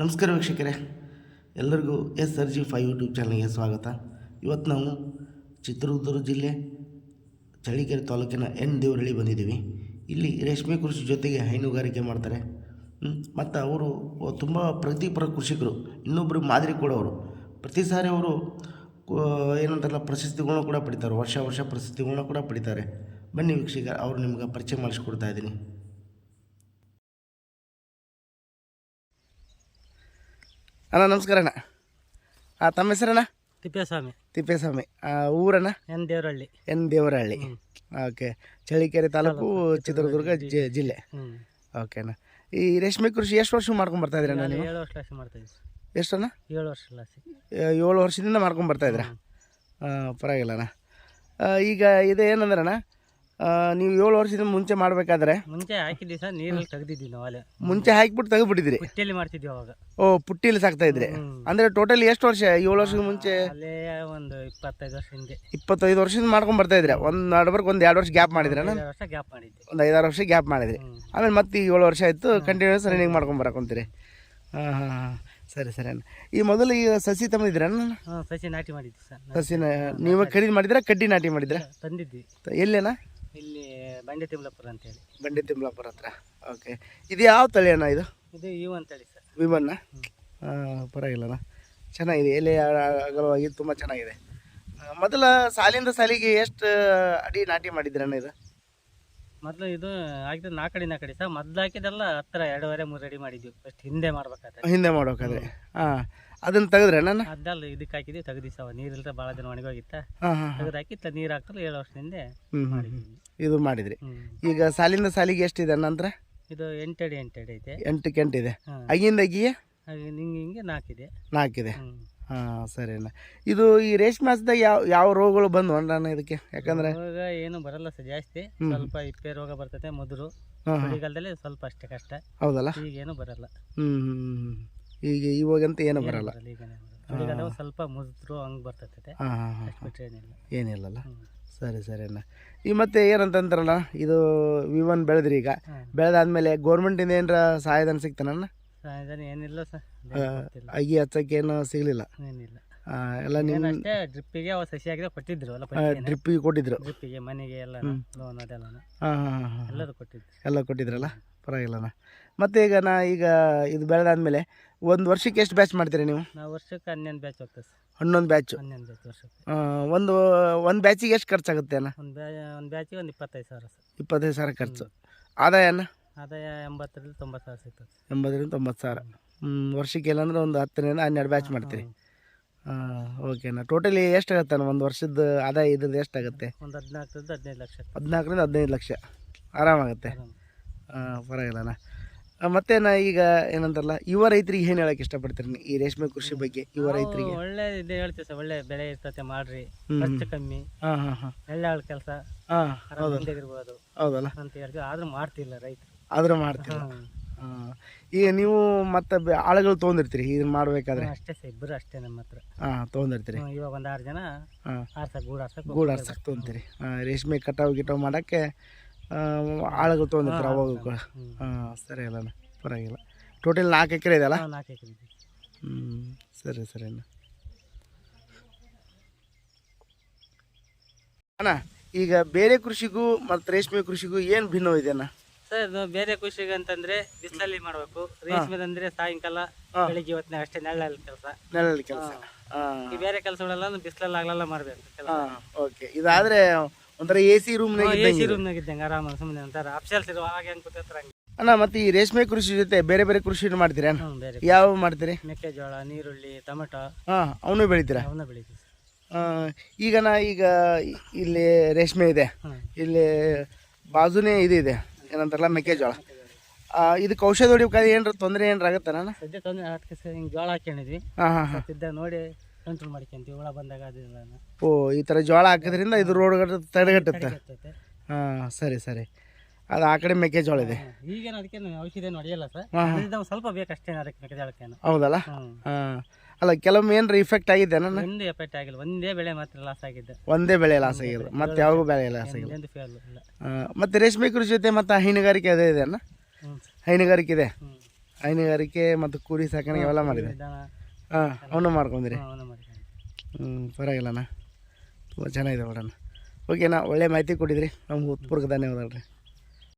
ನಮಸ್ಕಾರ ವೀಕ್ಷಕರೇ. ಎಲ್ಲರಿಗೂ S R G five YouTube ಚಾನಲ್ಗೆ ಸ್ವಾಗತ. ಇವತ್ತು ನಾವು ಚಿತ್ರದುರ್ಗ ಜಿಲ್ಲೆ ಚಳ್ಳಕೆರೆ ತಾಲೂಕಿನ ಎನ್ ದೇವರಳ್ಳಿ ಬಂದಿದ್ದೀವಿ. ಇಲ್ಲಿ ರೇಷ್ಮೆ ಕೃಷಿ ಜೊತೆಗೆ ಹೈನುಗಾರಿಕೆ ಮಾಡ್ತಾರೆ. ಮತ್ತು ಅವರು ತುಂಬ ಪ್ರಗತಿಪರ ಕೃಷಿಕರು ಇನ್ನೊಬ್ಬರು ಮಾದರಿ ಕೂಡ ಅವರು. ಪ್ರತಿ ಸಾರಿ ಅವರು ಏನಂತಾರಲ್ಲ ಪ್ರಶಸ್ತಿಗಳನ್ನ ಕೂಡ ಪಡಿತಾರೆ. ವರ್ಷ ವರ್ಷ ಪ್ರಶಸ್ತಿಗಳನ್ನ ಕೂಡ ಪಡಿತಾರೆ. ಬನ್ನಿ ವೀಕ್ಷಕ ಅವರು ನಿಮ್ಗೆ ಪರಿಚಯ ಮಾಡಿಸ್ಕೊಡ್ತಾ ಇದ್ದೀನಿ. ಅಣ್ಣ ನಮಸ್ಕಾರ ಅಣ್ಣ. ಆ, ತಮ್ಮ ಹೆಸರಣ್ಣ? ತಿಪ್ಪೇಸ್ವಾಮಿ. ತಿಪ್ಪೇಸ್ವಾಮಿ. ಆ, ಊರಣ್ಣ? N Devarahalli. N Devarahalli. Okay. Challakere taluk Chitradurga G- ಜಿಲ್ಲೆ. ಓಕೆ ಅಣ್ಣ. ಈ ರೇಷ್ಮೆ ಕೃಷಿ ಎಷ್ಟು ವರ್ಷ ಮಾಡ್ಕೊಂಡು ಬರ್ತಾ ಇದ್ರಿ ನೀವು? ಏಳು ವರ್ಷ ಎಷ್ಟಣ್ಣ ಏಳು ವರ್ಷ ಏಳು ವರ್ಷದಿಂದ ಮಾಡ್ಕೊಂಡು ಬರ್ತಾ ಇದ್ದೀರಾ? ಪರವಾಗಿಲ್ಲ ಅಣ್ಣ. ಈಗ ಇದು ಏನಂದ್ರಣ್ಣ ಆ, ನೀವು ಏಳು ವರ್ಷದಿಂದ ಮುಂಚೆ ಮಾಡಬೇಕಾದ್ರೆ ಮುಂಚೆ ಹಾಕಿದ್ವಿ ಸರ್ ನೀರಲ್ಲಿ ತೆಗ್ದಿದ್ವಿ ನಾವು ಅಲ್ಲೇ ಮುಂಚೆ ಹಾಕಿಬಿಟ್ಟು ತೆಗೆದ್ಬಿಟ್ಟಿದ್ರಿ ಪುಟ್ಟಿಯಲ್ಲಿ ಮಾಡ್ತಿದ್ವಿ ಅವಾಗ. ಓ ಪುಟ್ಟಿಲಿ ಸಾಕ್ತಾ ಇದ್ರಿ? ಅಂದ್ರೆ ಟೋಟಲ್ ಎಷ್ಟು ವರ್ಷ ಏಳು ವರ್ಷದ ಮುಂಚೆ? ಅಲ್ಲೇ ಒಂದು ಇಪ್ಪತ್ತೈದು ವರ್ಷ ಹಿಂದೆ. ಇಪ್ಪತ್ತೈದು ವರ್ಷದಿಂದ ಮಾಡ್ಕೊಂಡು ಬರ್ತಾ ಇದ್ರೆ ಒಂದು ನಡುವರ್ಗ ಒಂದು ಎರಡು ವರ್ಷ ಗ್ಯಾಪ್ ಮಾಡಿದ್ರೆ ವರ್ಷ ಗ್ಯಾಪ್ ಮಾಡಿದ್ವಿ. ಒಂದು ಐದಾರು ವರ್ಷ ಗ್ಯಾಪ್ ಮಾಡಿದ್ರಿ. ಆಮೇಲೆ ಮತ್ತೆ ಏಳು ವರ್ಷ ಆಯಿತು ಕಂಟಿನ್ಯೂಸ್ ರನ್ನಿಂಗ್ ಮಾಡ್ಕೊಂಡು ಬರಕೊಂತೀರಿ ಹಾಂ ಹಾಂ ಹಾಂ. ಸರಿ ಸರಿ ಅಣ್ಣ. ಈ ಮೊದಲು ಈಗ ಸಸಿ ಹ್ಞೂ ಸಸಿ ನಾಟಿ ಮಾಡಿದ್ವಿ ಸರ್. ಸಸಿನ ನೀವೇ ಖರೀದಿ ಮಾಡಿದ್ರ ಕಡ್ಡಿ ನಾಟಿ ಮಾಡಿದ್ರ ತಂದಿದ್ವಿ. ಎಲ್ಲೇನ ಬಂಡೆ ತಿಮ್ಲಾಪುರ ಅಂತೇಳಿ. ಬಂಡೆ ತಿಮ್ಲಾಪುರ ಹತ್ರ. ಓಕೆ ಇದು ಯಾವ ತಳಿ ಅಣ್ಣ ಇದು? ಇದು ಇವು ಅಂತೇಳಿ ಸರ್. ವಿಮನ್ನ ಪರವಾಗಿಲ್ಲಣ್ಣ. ಚೆನ್ನಾಗಿದೆ. ಎಲೆ ಅಗಲವಾಗಿ ತುಂಬ ಚೆನ್ನಾಗಿದೆ. ಮೊದಲ ಸಾಲಿಂದ ಸಾಲಿಗೆ ಎಷ್ಟು ಅಡಿ ನಾಟಿ ಮಾಡಿದ್ರಣ್ಣ ಇದು? ಮೊದಲು ಇದು ಆಗಿದ್ರೆ ನಾಲ್ಕಡಿ ನಾಲ್ಕಡಿ ಸರ್. ಮೊದ್ಲು ಹಾಕಿದೆಲ್ಲ ಹತ್ತಿರ ಎರಡೂವರೆ ಮೂರು ಅಡಿ ಮಾಡಿದ್ವಿ. ಫಸ್ಟ್ ಹಿಂದೆ ಮಾಡ್ಬೇಕಾದ್ರೆ. ಹಿಂದೆ ಮಾಡ್ಬೇಕಾದ್ರೆ. ಹಾಂ ಅದನ್ನು ನಾನು ಅದಲ್ಲ ಇದಕ್ಕೆ ಹಾಕಿದ್ವಿ ತೆಗ್ದಿ ಸವ. ನೀರಿಲ್ಲದೆ ಭಾಳ ದಿನ ಒಣಗೋಗಿತ್ತ ಹಾಂ ಹಾಂ ತೆಗೆದು ಹಾಕಿ ತ ನೀರು ಹಾಕ್ತಲ್ಲ ಏಳು ವರ್ಷದಿಂದ ಮಾಡಿದ್ವಿ. ಇದು ಮಾಡಿದ್ರಿ. ಈಗ ಸಾಲಿಂದ ಸಾಲಿಗೆ ಎಷ್ಟಿದೆ ನಂತರ ಇದು ಎಂಟಡಿ ಎಂಟಡಿ ಐತೆ ಎಂಟು ಕೆಂಟಿದೆ ಅಗಿಂದ ಅಗಿಯೇ? ಹಾಗೆ ಹಿಂಗೆ ನಾಲ್ಕಿದೆ ನಾಲ್ಕಿದೆ ಹಾಂ ಸರಿ ಅಣ್ಣ. ಇದು ಈ ರೇಷ್ಮೆ ಮಾಸದಾಗ ಯಾವ ಯಾವ ರೋಗಗಳು ಬಂದು ಅಣ್ಣ ಇದಕ್ಕೆ? ಯಾಕಂದ್ರೆ? ರೋಗ ಏನು ಬರಲ್ಲ ಸರ್ ಜಾಸ್ತಿ. ಸ್ವಲ್ಪ ಇಪ್ಪೆ ರೋಗ ಬರ್ತೈತೆ ಮೊದಲು ಚಳಿಗಾಲದಲ್ಲಿ ಸ್ವಲ್ಪ ಅಷ್ಟೇ ಕಷ್ಟ ಹೌದಲ್ಲ? ಈಗೇನು ಬರಲ್ಲ. ಹ್ಞೂ ಈಗ ಇವಾಗಂತ ಏನು ಬರಲ್ಲ. ಚಳಿಗಾಲ ಸ್ವಲ್ಪ ಮುಗಿದ್ರು ಹಂಗೆ ಬರ್ತೈತೆ. ಹಾಂ ಹಾಂ ಹಾಂ ಅಷ್ಟು ಬಿಟ್ಟರೆ ಏನಿಲ್ಲ. ಏನಿಲ್ಲಲ್ಲ ಸರಿ ಸರಿ ಅಣ್ಣ. ಈ ಮತ್ತೆ ಏನಂತಂತಾರಲ್ಲ ಇದು ವಿವನ್ ಬೆಳೆದ್ರಿ ಈಗ. ಬೆಳೆದಾದ್ಮೇಲೆ ಗೌರ್ಮೆಂಟಿಂದ ಏನರ ಸಹಾಯಧನ ಸಿಗ್ತಾನಣ್ಣ ಸಹಾಯಧನ ಏನಿಲ್ಲ ಸರ್. ಅಗಿ ಹಚ್ಚಕ್ಕೆ ಏನು ಸಿಗಲಿಲ್ಲ. ಏನಿಲ್ಲ. ಎಲ್ಲ ನಿಮ್ಮ ಡ್ರಿಪ್ಪಿಗೆ ಅವ ಸಸಿ ಹಾಕಿದ್ರೆ ಕೊಟ್ಟಿದ್ರು ಅಲ್ಲ ಡ್ರಿಪ್ಪಿಗೆ ಕೊಟ್ಟಿದ್ರು. ಡ್ರಿಪ್ಪಿಗೆ ಮನೆಗೆ ಎಲ್ಲ ಲೋನ್ ಅದೆಲ್ಲ ಹಾಂ ಹಾಂ ಹಾಂ ಹಾಂ. ಎಲ್ಲರೂ ಕೊಟ್ಟಿದ್ರು. ಎಲ್ಲ ಕೊಟ್ಟಿದ್ರಲ್ಲ? ಪರವಾಗಿಲ್ಲಣ್ಣ ಮತ್ತೆ ಈಗ ನಾ ಈಗ ಇದು ಬೆಳೆದಾದ್ಮೇಲೆ ಒಂದು ವರ್ಷಕ್ಕೆ ಎಷ್ಟು ಬ್ಯಾಚ್ ಮಾಡ್ತೀರಿ ನೀವು? ನಾವು ವರ್ಷಕ್ಕೆ ಹನ್ನೊಂದು ಬ್ಯಾಚ್ ಹೋಗ್ತದೆ ಸರ್. ಹನ್ನೊಂದು ಬ್ಯಾಚು ಹನ್ನೊಂದು ಬ್ಯಾಚ್ ವರ್ಷಕ್ಕೆ. ಒಂದು ಒಂದು ಬ್ಯಾಚಿಗೆ ಎಷ್ಟು ಖರ್ಚಾಗುತ್ತೆ ಅಣ್ಣ? ಒಂದು ಬ್ಯಾ ಒಂದು ಬ್ಯಾಚಿಗೆ ಒಂದು ಇಪ್ಪತ್ತೈದು ಸಾವಿರ ಸರ್. ಇಪ್ಪತ್ತೈದು ಸಾವಿರ ಖರ್ಚು. ಆದಾಯ ಅಣ್ಣ? ಆದಾಯ ಎಂಬತ್ತರಿಂದ ತೊಂಬತ್ತು ಸಾವಿರ ಸಿಗ್ತದೆ ಎಂಬತ್ತರಿಂದ ತೊಂಬತ್ತು ಸಾವಿರ. ಹ್ಞೂ ವರ್ಷಕ್ಕೆ ಇಲ್ಲಾಂದ್ರೆ ಒಂದು ಹತ್ತರಿಂದ ಹನ್ನೆರಡು ಬ್ಯಾಚ್ ಮಾಡ್ತೀರಿ. ಹಾಂ ಓಕೆನಾ ಟೋಟಲಿ ಎಷ್ಟಾಗತ್ತೆ ಅಣ್ಣ? ಒಂದು ವರ್ಷದ ಆದಾಯ ಇದ್ರದ್ದು ಎಷ್ಟಾಗುತ್ತೆ ಒಂದು ಹದಿನಾಲ್ಕರಿಂದ ಹದಿನೈದು ಲಕ್ಷ. ಹದಿನಾಲ್ಕರಿಂದ ಹದಿನೈದು ಲಕ್ಷ. ಆರಾಮಾಗುತ್ತೆ? ಆಗುತ್ತೆ ಹಾಂ ಪರವಾಗಿಲ್ಲಣ್ಣ ಮತ್ತೆ ನಾ ಈಗ ಏನಂತಾರಲ್ಲ ಯುವ ರೈತರಿಗೆ ಏನು ಹೇಳಕ್ ಇಷ್ಟಪಡ್ತೀರಿ ಈ ರೇಷ್ಮೆ ಕೃಷಿ ಬಗ್ಗೆ ಯುವ ರೈತರಿಗೆ. ಒಳ್ಳೆ ಇದೆ ಹೇಳ್ತೀವಿ ಸರ್ ಒಳ್ಳೆ ಬೆಳೆ ಇರ್ತತೆ ಮಾಡ್ರಿ. ಖರ್ಚು ಕಮ್ಮಿ ಒಳ್ಳೆ ಆಳ್ ಕೆಲಸ ಹೌದಲ್ಲ. ಅಂತ ಹೇಳ್ತೀವಿ ಆದ್ರೂ ಮಾಡ್ತಿಲ್ಲ ರೈತರು. ಆದ್ರೂ ಮಾಡ್ತೀವಿ ಹಾಂ. ಈಗ ನೀವು ಮತ್ತೆ ಆಳುಗಳು ತಗೊಂಡಿರ್ತೀರಿ ಇದನ್ನ ಮಾಡ್ಬೇಕಾದ್ರೆ? ಅಷ್ಟೇ ಸರ್ ಇಬ್ಬರು ಅಷ್ಟೇ ನಮ್ಮ ಹತ್ರ. ತಗೊಂಡಿರ್ತೀರಿ. ಇವಾಗ ಒಂದ್ ಆರು ಜನ ಹಾಂ. ಆರ್ಸಕ್ ಗೂಡು ಆರ್ಸಕ್ ಗೂಡು ಆರ್ಸಕ್ಕೆ ತೊಗೊಂತೀರಿ. ರೇಷ್ಮೆ ಕಟಾವು ಗಿಟಾವ್ ಮಾಡೋಕ್ಕೆ ಆಳುಗಳು ತೊಗೊಂಡಿರ್ತೀರಿ ಅವಾಗ ಕೂಡ. ಹ್ಮ್. ಹಾಂ ಸರಿ ಅಲ್ಲ ಪರವಾಗಿಲ್ಲ. ಟೋಟಲ್ ನಾಲ್ಕು ಎಕರೆ ಇದೆಯಲ್ಲ ನಾಲ್ಕು ಎಕರೆ ಇದ್ದೀವಿ. ಹ್ಞೂ ಸರಿ ಸರಿ ಅಣ್ಣ. ಅಣ್ಣ ಈಗ ಬೇರೆ ಕೃಷಿಗೂ ಮತ್ತು ರೇಷ್ಮೆ ಕೃಷಿಗೂ ಏನು ಭಿನ್ನವಿದೆ ಅಣ್ಣ? ಸರ್ ಇದು ಬೇರೆ ಕೃಷಿಗೆ ಅಂತಂದ್ರೆ ಬಿಸಿಲಲ್ಲಿ ಮಾಡ್ಬೇಕು. ರೇಷ್ಮೆದಂದ್ರೆ ಸಾಯಂಕಾಲ ಬೆಳಿಗ್ಗೆ ಹೊತ್ತಿನ ಅಷ್ಟೇ ನೆರಳಲ್ಲಿ ಕೆಲಸ. ನೆಲಲ್ಲಿ ಕೆಲಸ. ಈ ಬೇರೆ ಕೆಲಸಗಳೆಲ್ಲ ಬಿಸಿಲಲ್ಲಿ ಆಗ್ಲೆಲ್ಲ ಮಾಡಬೇಕು ಓಕೆ ಇದಾದರೆ ಒಂಥರ ಎ ಸಿ ರೂಮ್ನಾಗ ಎ ಸಿ ರೂಮ್ನಾಗ ಇದ್ದಂಗೆ ಆರಾಮ ಸುಮ್ಮನೆ ಒಂಥರ ಅಫ್ಸಲ್ಸ್ ಇರುವ ಹಾಗೆ ಕೂತಿರ್ತಾರ ಹಂಗೆ. ಅಣ್ಣ ಮತ್ತೆ ಈ ರೇಷ್ಮೆ ಕೃಷಿ ಜೊತೆ ಬೇರೆ ಬೇರೆ ಕೃಷಿ ಮಾಡ್ತೀರಾ ಹ್ಞೂ ಬೇರೆ ಯಾವ ಮಾಡ್ತೀರಿ? ಮೆಕ್ಕೆಜೋಳ ನೀರುಳ್ಳಿ ಟೊಮೆಟೊ. ಹಾಂ ಅವನು ಬೆಳಿತೀರಾ? ಅವನ್ನ ಬೆಳಿತೀವಿ ಆ, ಈಗ ನಾ ಈಗ ಇಲ್ಲಿ ರೇಷ್ಮೆ ಇದೆ. ಇಲ್ಲಿ ಬಾಜುನೇ ಇದು ಇದೆ. ಏನಂತಾರಲ್ಲ ಮೆಕ್ಕೆಜೋಳ. ಆ, ಇದಕ್ಕೆ ಔಷಧ ಹೊಡಿಬೇಕಾದ್ರೆ ಏನಾರ ತೊಂದರೆ ಏನಾರ ಆಗುತ್ತಾ ಅಣ್ಣ ಸದ್ಯ ತೊಂದರೆ ಅದಕ್ಕೆ ಹಿಂಗೆ ಜೋಳ ಹಾಕೊಂಡಿದ್ವಿ ಹಾಂ ಹಾಂ ಹಾಂ. ಸತ್ತಿದ್ದ ನೋಡಿ ಕಂಟ್ರೋಲ್ ಮಾಡ್ಕೊಂತೀವಿ ಹುಳ ಬಂದಾಗ ಅದನ್ನ ಓ ಈ ಥರ ಜೋಳ ಹಾಕೋದ್ರಿಂದ ಇದು ರೋಡ್ ತಡೆಗಟ್ಟುತ್ತೆ. ಇರ್ತೈತೆ ಹಾಂ ಸರಿ ಸರಿ. ಅದು ಆ ಕಡೆ ಮೆಕ್ಕೆಜೋಳ ಇದೆ. ಈಗೇನು ಅದಕ್ಕೆ ಔಷಧಿ ಏನು ಹೊಡೆಯಲ್ಲ ಸರ್? ಹಾಂ, ಹಾಂ. ಅದರಿಂದ ಒಂದ್ ಸ್ವಲ್ಪ ಬೇಕಷ್ಟೇ ಅದಕ್ಕೆ ಮೆಕ್ಕೆಜೋಳಕ್ಕೇನು ಹೌದಲ್ಲ? ಹಾಂ. ಅಲ್ಲ ಕೆಲವೊಮ್ಮೆ ಏನ್ರ ಇಫೆಕ್ಟ್ ಆಗಿದೆ ನನ್ನ? ಒಂದು ಎಫೆಕ್ಟ್ ಆಗಿಲ್ಲ. ಒಂದೇ ಬೆಳೆ ಮಾತ್ರ ಲಾಸ್ ಆಗಿದ್ದೆ. ಒಂದೇ ಬೆಳೆ ಲಾಸ್ ಆಗಿಲ್ಲ. ಮತ್ತೆ ಯಾವಾಗೂ ಬೆಳೆ ಲಾಸ್ ಆಗಿಲ್ಲ? ಫೇಲ್ ಇಲ್ಲ. ಆ, ಮತ್ತೆ ರೇಷ್ಮೆ ಕೃಷಿ ಜೊತೆ ಮತ್ತೆ ಹೈನುಗಾರಿಕೆ ಅದೇ ಇದೆ ಅಣ್ಣ ಹ್ಞೂ ಹೈನುಗಾರಿಕೆ ಇದೆ? ಹ್ಞೂ ಹೈನುಗಾರಿಕೆ ಮತ್ತು ಕುರಿ ಸಾಕಾಣಿಕೆ ಅವೆಲ್ಲ ಮಾಡಿದೆ. ದನ. ಹಾಂ ಅವನು ಮಾಡ್ಕೊಂಡ್ರಿ. ಹ್ಞೂ ಪರವಾಗಿಲ್ಲಣ್ಣ. ತುಂಬ ಚೆನ್ನಾಗಿದೆ ನೋಡಣ್ಣ. ಓಕೆ ಅಣ್ಣ ಒಳ್ಳೆ ಮಾಹಿತಿ ಕೊಟ್ಟಿದ್ರಿ. ನಮ್ಗೆ ಉತ್ಪೂರ್ವಕ ಧನ್ಯವಾದಗಳು ರೀ